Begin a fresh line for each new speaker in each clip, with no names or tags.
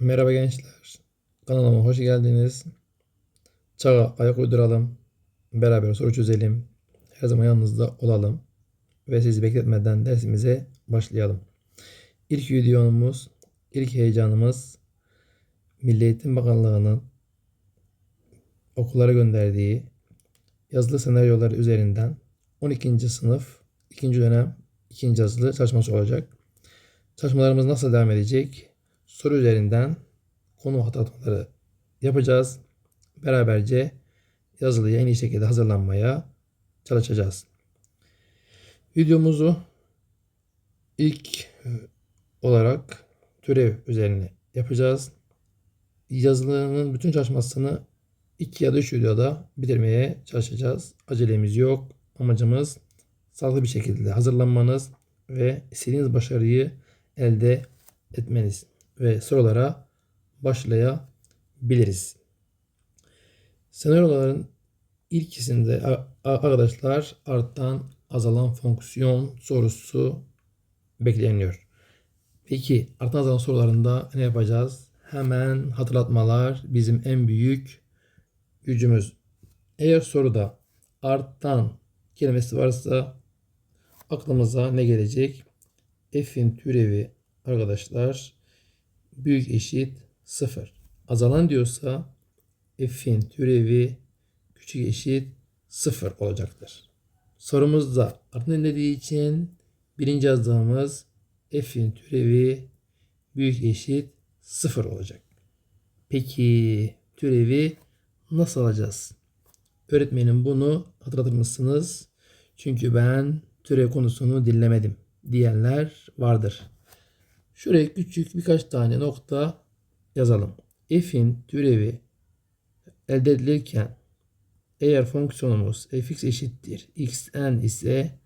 Merhaba gençler. Kanalıma hoş geldiniz. Çağa ayak uyduralım. Beraber soru çözelim. Her zaman yanınızda olalım. Ve sizi bekletmeden dersimize başlayalım. İlk videomuz, ilk heyecanımız Milli Eğitim Bakanlığı'nın okullara gönderdiği yazılı senaryolar üzerinden 12. sınıf 2. dönem 2. yazılı çalışması olacak. Çalışmalarımız nasıl devam edecek? Soru üzerinden konu hatırlatmaları yapacağız. Beraberce yazılıya en iyi şekilde hazırlanmaya çalışacağız. Videomuzu ilk olarak türev üzerine yapacağız. Yazılının bütün çalışmasını 2 ya da 3 videoda bitirmeye çalışacağız. Acelemiz yok. Amacımız sağlıklı bir şekilde hazırlanmanız ve istediğiniz başarıyı elde etmeniz ve sorulara başlayabiliriz. Senaryoların ilkisinde arkadaşlar artan azalan fonksiyon sorusu bekleniyor. Peki artan azalan sorularında ne yapacağız? Hemen hatırlatmalar bizim en büyük gücümüz. Eğer soruda artan kelimesi varsa aklımıza ne gelecek? F'in türevi arkadaşlar büyük eşit 0. Azalan diyorsa f'in türevi küçük eşit 0 olacaktır. Sorumuzda artan dediği için birinci yazdığımız f'in türevi büyük eşit 0 olacak. Peki türevi nasıl alacağız? Öğretmenim bunu hatırlatır mısınız? Çünkü ben türev konusunu dinlemedim diyenler vardır. Şuraya küçük birkaç tane nokta yazalım. F'in türevi elde edilirken eğer fonksiyonumuz fx eşittir xn ise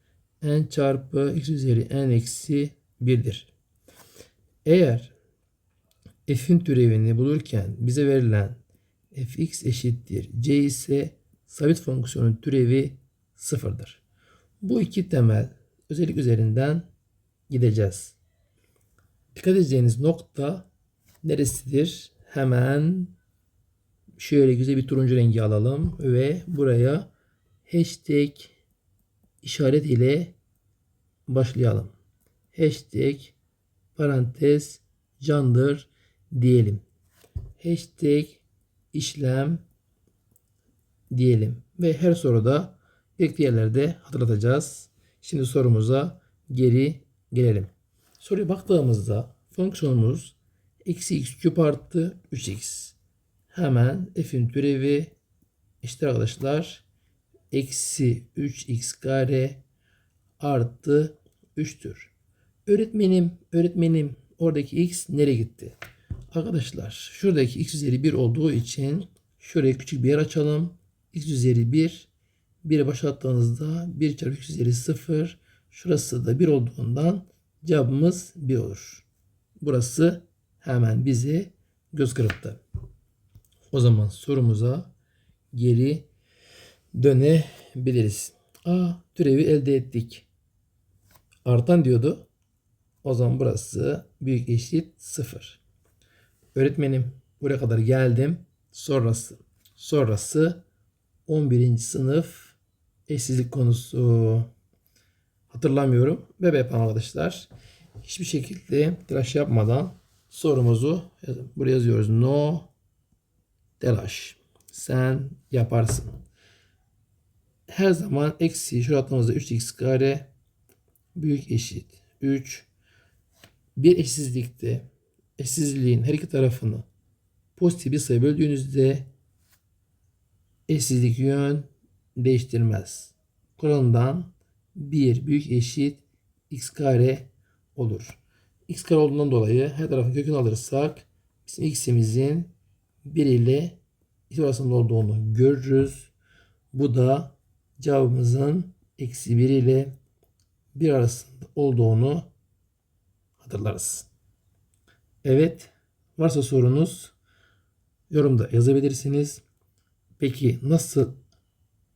n çarpı x üzeri n eksi 1'dir. Eğer f'in türevini bulurken bize verilen fx eşittir c ise sabit fonksiyonun türevi sıfırdır. Bu iki temel özellik üzerinden gideceğiz. Dikkat edeceğiniz nokta neresidir? Hemen şöyle güzel bir turuncu rengi alalım ve buraya hashtag işaret ile başlayalım. Hashtag parantez candır diyelim. Hashtag işlem diyelim. Ve her soruda gerekli yerlerde hatırlatacağız. Şimdi sorumuza geri gelelim. Soruya baktığımızda fonksiyonumuz eksi x küp artı 3x. Hemen f'in türevi işte arkadaşlar eksi 3x kare artı 3'tür. Öğretmenim, öğretmenim oradaki x nereye gitti? Arkadaşlar şuradaki x üzeri 1 olduğu için şuraya küçük bir yer açalım. x üzeri 1 1'e başlattığınızda 1 çarpı x üzeri 0 şurası da 1 olduğundan cevabımız 1 olur. Burası hemen bizi göz kırptı. O zaman sorumuza geri dönebiliriz. A türevi elde ettik. Artan diyordu. O zaman burası büyük eşit 0. Öğretmenim buraya kadar geldim. Sonrası sonrası 11. sınıf eşsizlik konusu hatırlamıyorum. Bebe yapan arkadaşlar hiçbir şekilde telaş yapmadan sorumuzu buraya yazıyoruz. No telaş. Sen yaparsın. Her zaman eksi şu attığımızda 3x kare büyük eşit 3 bir eşsizlikte eşsizliğin her iki tarafını pozitif bir sayı böldüğünüzde eşsizlik yön değiştirmez. Kuralından 1 büyük eşit x kare olur. x kare olduğundan dolayı her tarafın kökünü alırsak bizim x'imizin 1 ile 2 arasında olduğunu görürüz. Bu da cevabımızın eksi 1 ile 1 arasında olduğunu hatırlarız. Evet varsa sorunuz yorumda yazabilirsiniz. Peki nasıl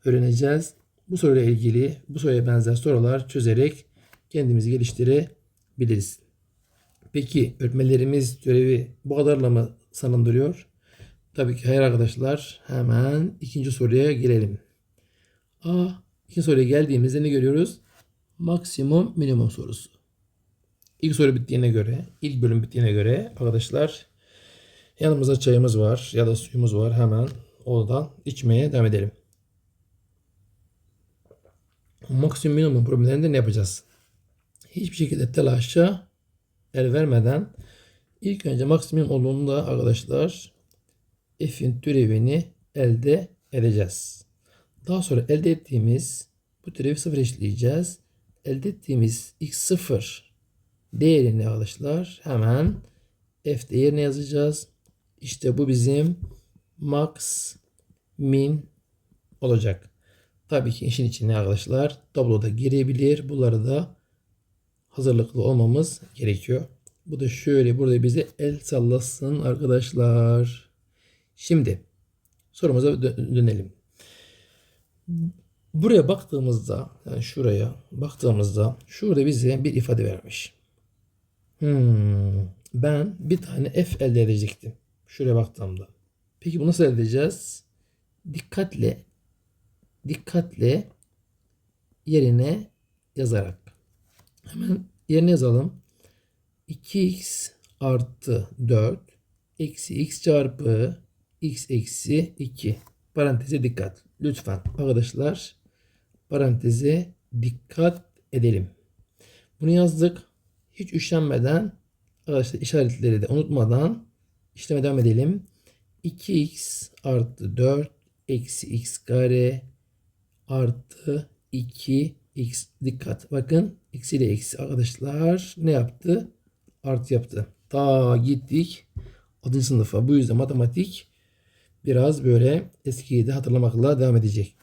öğreneceğiz? Bu soruyla ilgili bu soruya benzer sorular çözerek kendimizi geliştirebiliriz. Peki öğretmenlerimiz görevi bu kadarla mı sanındırıyor? Tabii ki hayır arkadaşlar. Hemen ikinci soruya gelelim. A, ikinci soruya geldiğimizde ne görüyoruz? Maksimum minimum sorusu. İlk soru bittiğine göre, ilk bölüm bittiğine göre arkadaşlar yanımızda çayımız var ya da suyumuz var. Hemen oradan içmeye devam edelim. Maksimum minimum problemlerinde ne yapacağız? Hiçbir şekilde telaşa el vermeden ilk önce maksimum olduğunda arkadaşlar f'in türevini elde edeceğiz. Daha sonra elde ettiğimiz bu türevi sıfır eşleyeceğiz. Elde ettiğimiz x0 değerini arkadaşlar hemen f değerine yazacağız. İşte bu bizim max min olacak. Tabii ki işin içine arkadaşlar tabloda girebilir. Bunları da hazırlıklı olmamız gerekiyor. Bu da şöyle burada bize el sallasın arkadaşlar. Şimdi sorumuza dö- dönelim. Buraya baktığımızda yani şuraya baktığımızda şurada bize bir ifade vermiş. Hmm, ben bir tane f elde edecektim. Şuraya baktığımda. Peki bunu nasıl elde edeceğiz? Dikkatle dikkatle yerine yazarak. Hemen yerine yazalım. 2x artı 4 eksi x çarpı x eksi 2. Paranteze dikkat. Lütfen arkadaşlar paranteze dikkat edelim. Bunu yazdık. Hiç üşenmeden arkadaşlar işaretleri de unutmadan işleme devam edelim. 2x artı 4 eksi x kare artı 2x dikkat. Bakın x ile eksi arkadaşlar ne yaptı? Artı yaptı. Ta gittik 6. sınıfa. Bu yüzden matematik biraz böyle eskiyi de hatırlamakla devam edecek.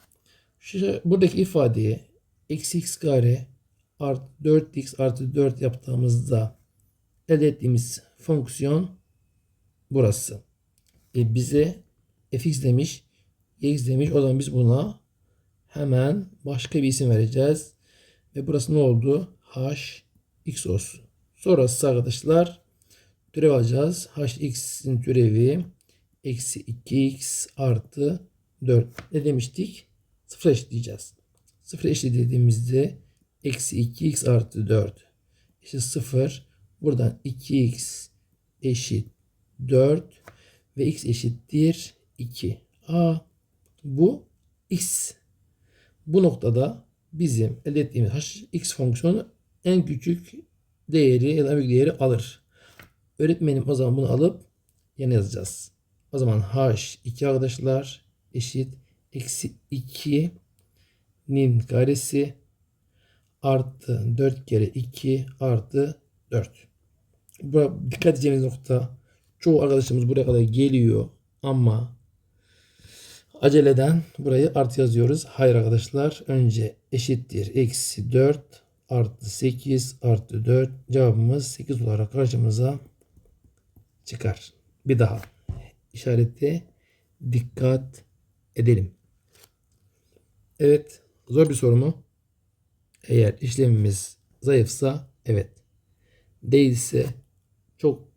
Şu buradaki ifadeye eksi x kare artı 4x artı 4 yaptığımızda elde ettiğimiz fonksiyon burası. E bize fx demiş, x demiş. O zaman biz buna hemen başka bir isim vereceğiz. Ve burası ne oldu? h x olsun. Sonrası arkadaşlar türev alacağız. h x'in türevi eksi 2x artı 4. Ne demiştik? Sıfır eşitleyeceğiz. Sıfır eşitlediğimizde eksi 2x artı 4 eşit 0. Buradan 2x eşit 4 ve x eşittir 2. A bu x. Bu noktada bizim elde ettiğimiz h x fonksiyonu en küçük değeri ya da büyük değeri alır. Öğretmenim o zaman bunu alıp yana yazacağız. O zaman h 2 arkadaşlar eşit eksi 2'nin karesi artı 4 kere 2 artı 4. Bura dikkat edeceğimiz nokta çoğu arkadaşımız buraya kadar geliyor ama aceleden burayı artı yazıyoruz. Hayır arkadaşlar önce eşittir eksi 4 artı 8 artı 4 cevabımız 8 olarak karşımıza çıkar. Bir daha işarette dikkat edelim. Evet zor bir soru mu? Eğer işlemimiz zayıfsa evet. Değilse çok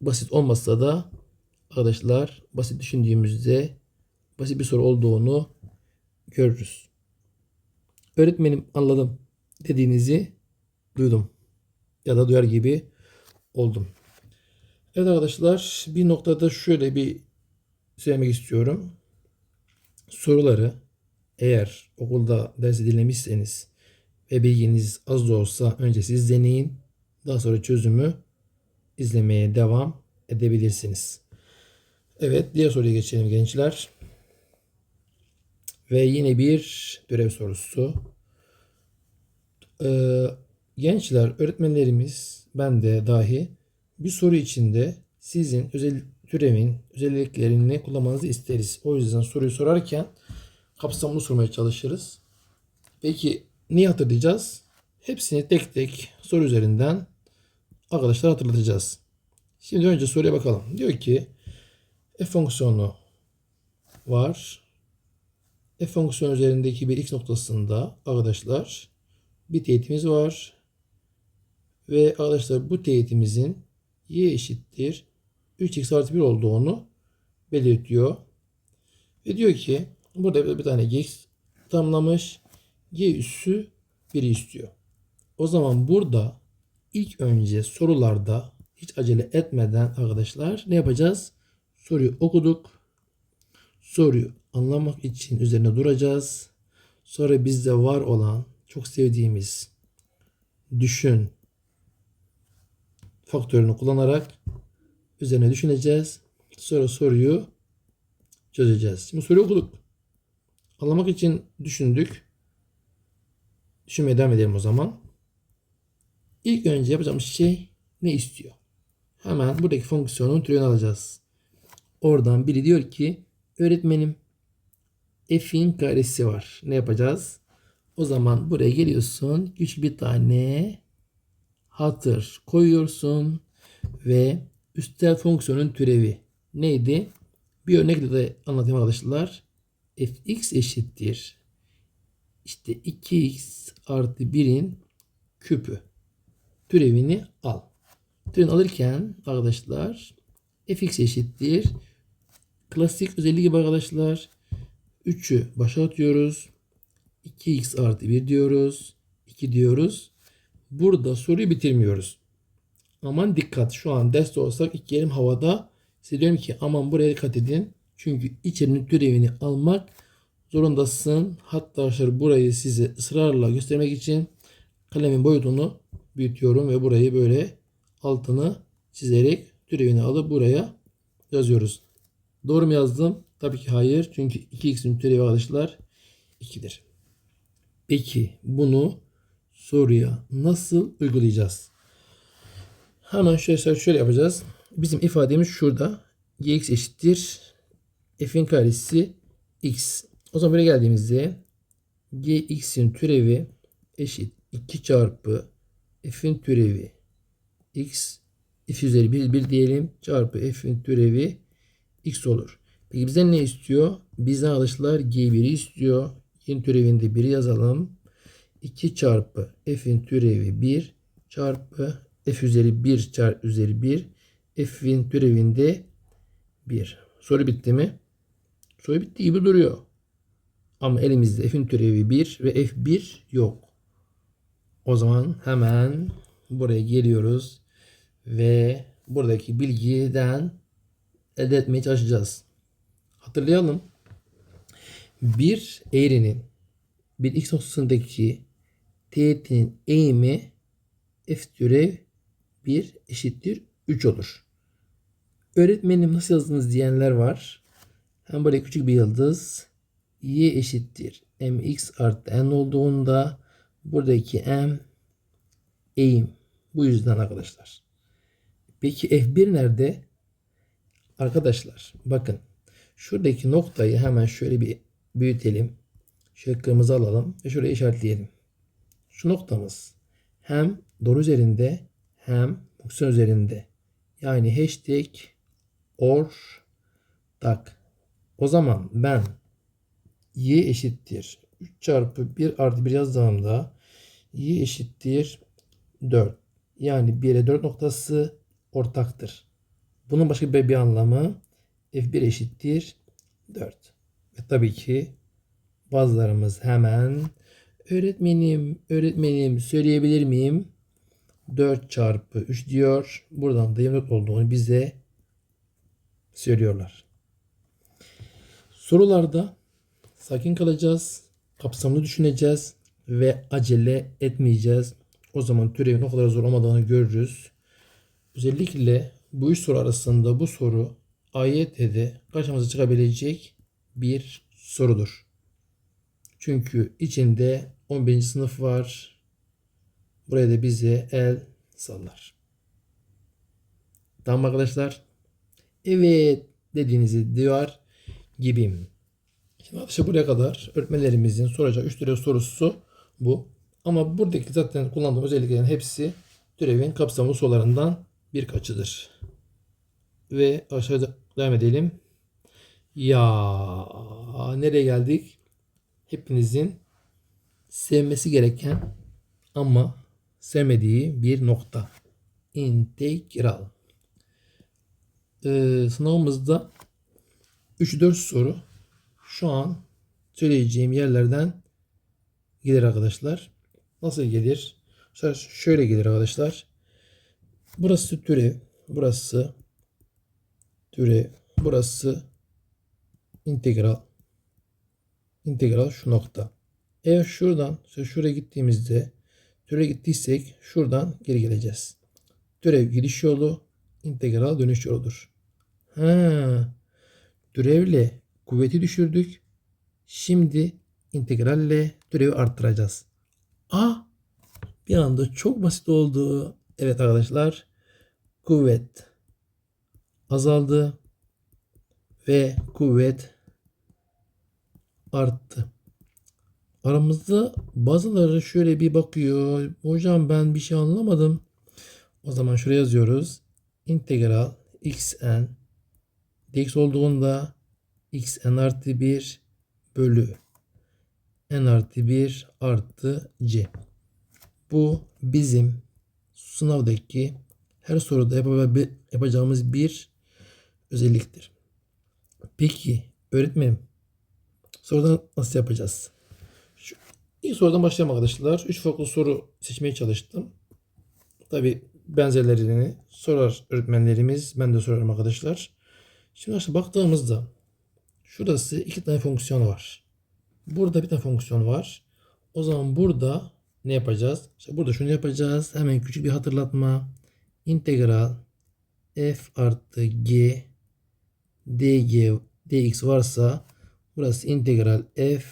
basit olmasa da arkadaşlar basit düşündüğümüzde basit bir soru olduğunu görürüz. Öğretmenim anladım dediğinizi duydum. Ya da duyar gibi oldum. Evet arkadaşlar bir noktada şöyle bir söylemek istiyorum. Soruları eğer okulda dersi dinlemişseniz ve bilginiz az da olsa önce siz deneyin. Daha sonra çözümü izlemeye devam edebilirsiniz. Evet diğer soruya geçelim gençler. Ve yine bir görev sorusu. Ee, gençler, öğretmenlerimiz, ben de dahi bir soru içinde sizin özel türevin özelliklerini kullanmanızı isteriz. O yüzden soruyu sorarken kapsamlı sormaya çalışırız. Peki niye hatırlayacağız? Hepsini tek tek soru üzerinden arkadaşlar hatırlatacağız. Şimdi önce soruya bakalım. Diyor ki f fonksiyonu var. f fonksiyonu üzerindeki bir x noktasında arkadaşlar bir teğetimiz var. Ve arkadaşlar bu teğetimizin y eşittir 3x artı 1 olduğunu belirtiyor. Ve diyor ki burada bir tane x tamlamış. y üssü 1'i istiyor. O zaman burada ilk önce sorularda hiç acele etmeden arkadaşlar ne yapacağız? Soruyu okuduk. Soruyu anlamak için üzerine duracağız. Sonra bizde var olan çok sevdiğimiz düşün faktörünü kullanarak üzerine düşüneceğiz. Sonra soruyu çözeceğiz. Şimdi soruyu okuduk. Anlamak için düşündük. Düşünmeye devam edelim o zaman. İlk önce yapacağımız şey ne istiyor? Hemen buradaki fonksiyonun türünü alacağız. Oradan biri diyor ki öğretmenim f'in karesi var. Ne yapacağız? O zaman buraya geliyorsun. Küçük bir tane hatır koyuyorsun ve üstel fonksiyonun türevi neydi? Bir örnekle de anlatayım arkadaşlar. fx eşittir. İşte 2x artı 1'in küpü. Türevini al. Türevini alırken arkadaşlar fx eşittir. Klasik özelliği gibi arkadaşlar. 3'ü başa atıyoruz. 2x artı 1 diyoruz. 2 diyoruz. Burada soruyu bitirmiyoruz. Aman dikkat şu an derste olsak iki elim havada. Size diyorum ki aman buraya dikkat edin. Çünkü içerinin türevini almak zorundasın. Hatta arkadaşlar burayı size ısrarla göstermek için kalemin boyutunu büyütüyorum ve burayı böyle altını çizerek türevini alıp buraya yazıyoruz. Doğru mu yazdım? Tabii ki hayır. Çünkü 2x'in türevi arkadaşlar 2'dir. Peki bunu soruya nasıl uygulayacağız? Hemen şöyle, şöyle yapacağız. Bizim ifademiz şurada. gx eşittir. f'in karesi x. O zaman buraya geldiğimizde gx'in türevi eşit 2 çarpı f'in türevi x f üzeri 1, 1 diyelim çarpı f'in türevi x olur. Peki bizden ne istiyor? Bizden arkadaşlar g1'i istiyor. Y'in türevinde 1'i yazalım. 2 çarpı f'in türevi 1 çarpı f üzeri 1 çarpı üzeri 1 f'in türevinde 1. Soru bitti mi? Soru bitti gibi duruyor. Ama elimizde f'in türevi 1 ve f1 yok. O zaman hemen buraya geliyoruz ve buradaki bilgiden elde etmeye çalışacağız. Hatırlayalım. Bir eğrinin bir x noktasındaki teğetinin eğimi f türev 1 eşittir 3 olur. Öğretmenim nasıl yazdınız diyenler var. Hem böyle küçük bir yıldız y eşittir mx artı n olduğunda buradaki m eğim. Bu yüzden arkadaşlar. Peki f1 nerede? Arkadaşlar bakın şuradaki noktayı hemen şöyle bir büyütelim. Şöyle kırmızı alalım ve şuraya işaretleyelim. Şu noktamız hem doğru üzerinde hem fonksiyon üzerinde. Yani hashtag or tak. O zaman ben y eşittir 3 çarpı 1 artı 1 yazdığımda y eşittir 4. Yani 1'e 4 noktası ortaktır. Bunun başka bir, bir anlamı f1 eşittir 4. Ve tabii ki bazılarımız hemen öğretmenim, öğretmenim söyleyebilir miyim? 4 çarpı 3 diyor. Buradan da 24 olduğunu bize söylüyorlar. Sorularda sakin kalacağız. Kapsamlı düşüneceğiz ve acele etmeyeceğiz. O zaman türevin o kadar zor olmadığını görürüz. Özellikle bu üç soru arasında bu soru AYT'de karşımıza çıkabilecek bir sorudur. Çünkü içinde 11. sınıf var. Buraya da bize el sallar. Tamam arkadaşlar. Evet dediğinizi diyor gibiyim. Şimdi arkadaşlar buraya kadar öğretmenlerimizin soracağı 3 türev sorusu bu. Ama buradaki zaten kullandığım özelliklerin hepsi türevin kapsamlı sorularından birkaçıdır. Ve aşağıda devam edelim. Ya nereye geldik? Hepinizin sevmesi gereken ama sevmediği bir nokta. İntegral. Ee, sınavımızda 3-4 soru şu an söyleyeceğim yerlerden gelir arkadaşlar. Nasıl gelir? Şöyle gelir arkadaşlar. Burası türev. Burası türev. Burası integral. İntegral şu nokta. Eğer şuradan şöyle şuraya gittiğimizde türe gittiysek şuradan geri geleceğiz. Türev gidiş yolu, integral dönüş yoludur. Ha, türevle kuvveti düşürdük. Şimdi integralle türevi arttıracağız. A bir anda çok basit oldu. Evet arkadaşlar kuvvet azaldı ve kuvvet arttı. Aramızda bazıları şöyle bir bakıyor. Hocam ben bir şey anlamadım. O zaman şuraya yazıyoruz. İntegral xn dx olduğunda xn artı 1 bölü n artı 1 artı c. Bu bizim sınavdaki her soruda yapacağımız bir özelliktir. Peki öğretmenim sorudan nasıl yapacağız? Şu, ilk sorudan başlayalım arkadaşlar. 3 farklı soru seçmeye çalıştım. Tabi benzerlerini sorar öğretmenlerimiz. Ben de sorarım arkadaşlar. Şimdi arkadaşlar baktığımızda şurası iki tane fonksiyon var. Burada bir tane fonksiyon var. O zaman burada ne yapacağız? İşte burada şunu yapacağız. Hemen küçük bir hatırlatma. İntegral f artı g dg dx varsa burası integral f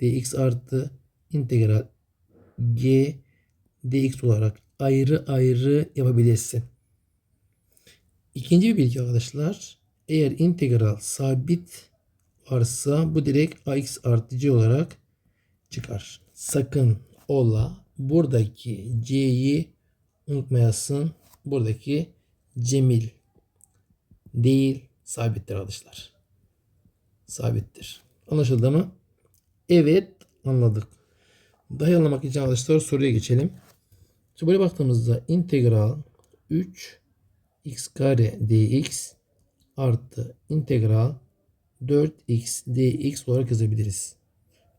dx artı integral g dx olarak ayrı ayrı yapabilirsin. İkinci bir bilgi arkadaşlar. Eğer integral sabit varsa bu direkt ax artı c olarak çıkar. Sakın ola buradaki c'yi unutmayasın. Buradaki cemil değil sabittir arkadaşlar. Sabittir. Anlaşıldı mı? Evet anladık. Anlamak için arkadaşlar soruya geçelim. Şimdi böyle baktığımızda integral 3 x kare dx artı integral 4x dx olarak yazabiliriz.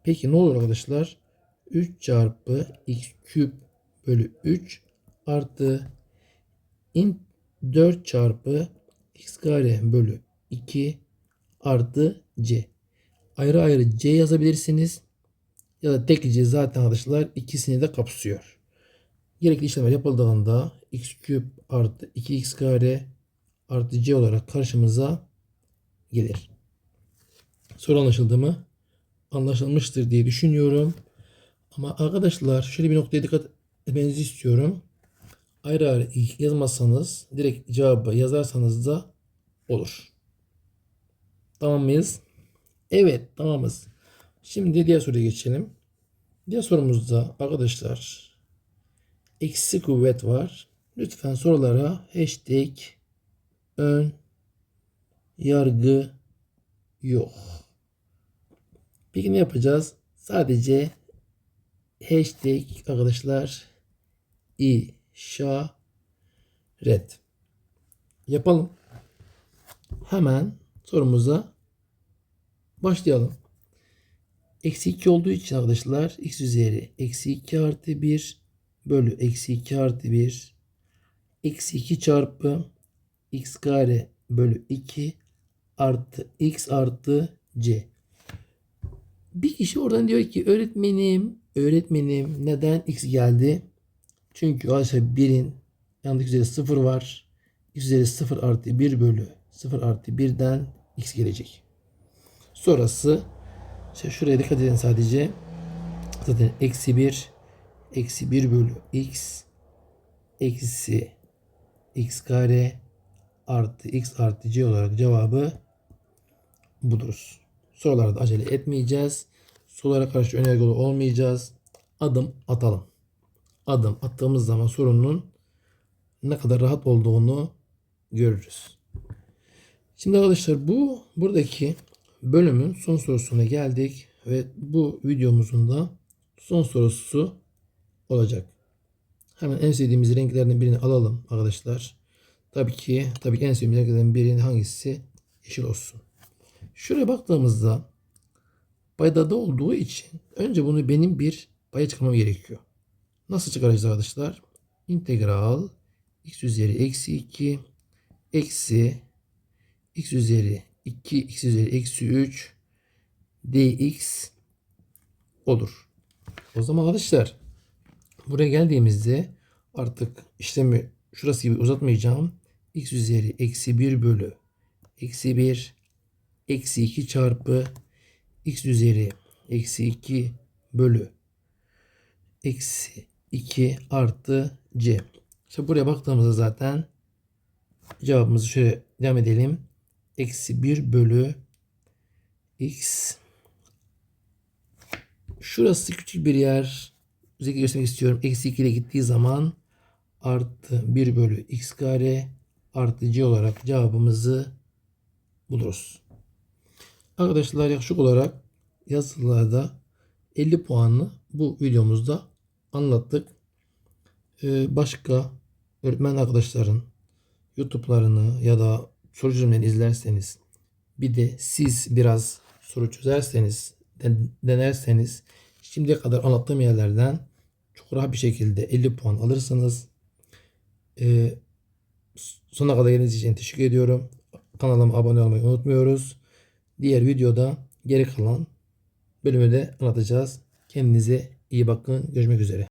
Peki ne olur arkadaşlar? 3 çarpı x küp bölü 3 artı in 4 çarpı x kare bölü 2 artı c. Ayrı ayrı c yazabilirsiniz. Ya da tek c zaten arkadaşlar ikisini de kapsıyor. Gerekli işlemler yapıldığında x küp artı 2x kare artı c olarak karşımıza gelir. Soru anlaşıldı mı? Anlaşılmıştır diye düşünüyorum. Ama arkadaşlar şöyle bir noktaya dikkat etmenizi istiyorum. Ayrı ayrı yazmazsanız direkt cevabı yazarsanız da olur. Tamam mıyız? Evet tamamız. Şimdi diğer soruya geçelim. Diğer sorumuzda arkadaşlar eksi kuvvet var. Lütfen sorulara hashtag ön yargı yok. Peki ne yapacağız? Sadece hashtag arkadaşlar işaret yapalım. Hemen sorumuza başlayalım. Eksi 2 olduğu için arkadaşlar x üzeri eksi 2 artı 1 bölü eksi 2 artı 1 eksi 2 çarpı x kare bölü 2 artı x artı c. Bir kişi oradan diyor ki öğretmenim öğretmenim neden x geldi? Çünkü arkadaşlar 1'in yanındaki üzeri 0 var. x üzeri 0 artı 1 bölü 0 artı 1'den x gelecek. Sonrası işte şuraya dikkat edin sadece. Zaten eksi 1 eksi 1 bölü x eksi x kare artı x artı c olarak cevabı buluruz. Sorularda acele etmeyeceğiz. Sorulara karşı önergeli olmayacağız. Adım atalım. Adım attığımız zaman sorunun ne kadar rahat olduğunu görürüz. Şimdi arkadaşlar bu buradaki bölümün son sorusuna geldik ve bu videomuzun da son sorusu olacak. Hemen en sevdiğimiz renklerden birini alalım arkadaşlar. Tabii ki tabii ki en sevdiğimiz renklerden birinin hangisi? Yeşil olsun. Şuraya baktığımızda paydada olduğu için önce bunu benim bir paya çıkarmam gerekiyor. Nasıl çıkaracağız arkadaşlar? İntegral x üzeri eksi 2 eksi x üzeri 2 x üzeri eksi 3 dx olur. O zaman arkadaşlar buraya geldiğimizde artık işlemi şurası gibi uzatmayacağım. x üzeri eksi 1 bölü eksi 1 eksi 2 çarpı x üzeri eksi 2 bölü eksi 2 artı c. İşte buraya baktığımızda zaten cevabımızı şöyle devam edelim. Eksi 1 bölü x Şurası küçük bir yer. Özellikle göstermek istiyorum. Eksi 2 ile gittiği zaman artı 1 bölü x kare artı c olarak cevabımızı buluruz. Arkadaşlar yaklaşık olarak yazılılarda 50 puanlı bu videomuzda anlattık. Ee, başka öğretmen arkadaşların YouTube'larını ya da soru çözümlerini izlerseniz bir de siz biraz soru çözerseniz den- denerseniz şimdiye kadar anlattığım yerlerden çok rahat bir şekilde 50 puan alırsınız. Ee, Sona kadar geldiğiniz için teşekkür ediyorum. Kanalıma abone olmayı unutmuyoruz. Diğer videoda geri kalan bölümü de anlatacağız. Kendinize iyi bakın. Görüşmek üzere.